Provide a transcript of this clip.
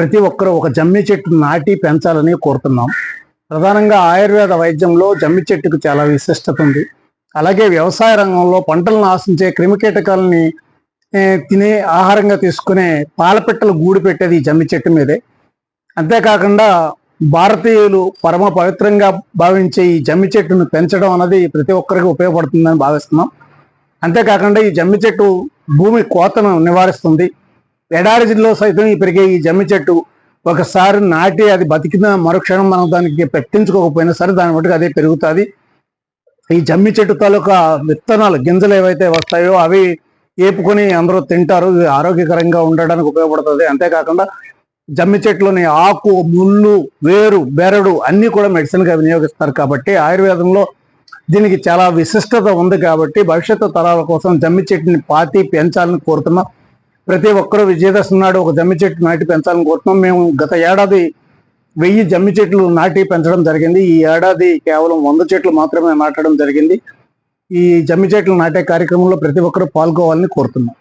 ప్రతి ఒక్కరూ ఒక జమ్మి చెట్టు నాటి పెంచాలని కోరుతున్నాం. ప్రధానంగా ఆయుర్వేద వైద్యంలో జమ్మి చెట్టుకు చాలా విశిష్టత ఉంది. అలాగే వ్యవసాయ రంగంలో పంటలను ఆశించే క్రిమికీటకాలని తినే ఆహారంగా తీసుకునే పాలపిట్టలు గూడు పెట్టేది ఈ జమ్మి చెట్టు మీదే. అంతేకాకుండా భారతీయులు పరమ పవిత్రంగా భావించే ఈ జమ్మి చెట్టును పెంచడం అన్నది ప్రతి ఒక్కరికి ఉపయోగపడుతుందని భావిస్తున్నాం. అంతేకాకుండా ఈ జమ్మి చెట్టు భూమి కోతను నివారిస్తుంది. ఎడారిలో సైతం ఈ పెరిగే ఈ జమ్మి చెట్టు ఒకసారి నాటి అది బతికిన మరుక్షణం మనం దానికి పెట్టించుకోకపోయినా సరే దాని మటుకు అదే పెరుగుతుంది. ఈ జమ్మి చెట్టు తాలూకా విత్తనాలు గింజలు ఏవైతే వస్తాయో అవి ఏపుకొని అందరూ తింటారు. ఇది ఆరోగ్యకరంగా ఉండడానికి ఉపయోగపడుతుంది. అంతేకాకుండా జమ్మి చెట్లోని ఆకు ముళ్ళు వేరు బెరడు అన్ని కూడా మెడిసిన్గా వినియోగిస్తారు కాబట్టి ఆయుర్వేదంలో దీనికి చాలా విశిష్టత ఉంది కాబట్టి భవిష్యత్తు తరాల కోసం జమ్మి చెట్టుని పాతి పెంచాలని కోరుతున్నాం. ప్రతి ఒక్కరూ విజయదశమి నాడు ఒక జమ్మి చెట్టు నాటి పెంచాలని కోరుతున్నాం. మేము గత ఏడాది వెయ్యి జమ్మి చెట్లు నాటి పెంచడం జరిగింది. ఈ ఏడాది కేవలం వంద చెట్లు మాత్రమే నాటడం జరిగింది. ఈ జమ్మి చెట్లు నాటే కార్యక్రమంలో ప్రతి ఒక్కరూ పాల్గొవాలని కోరుతున్నాం.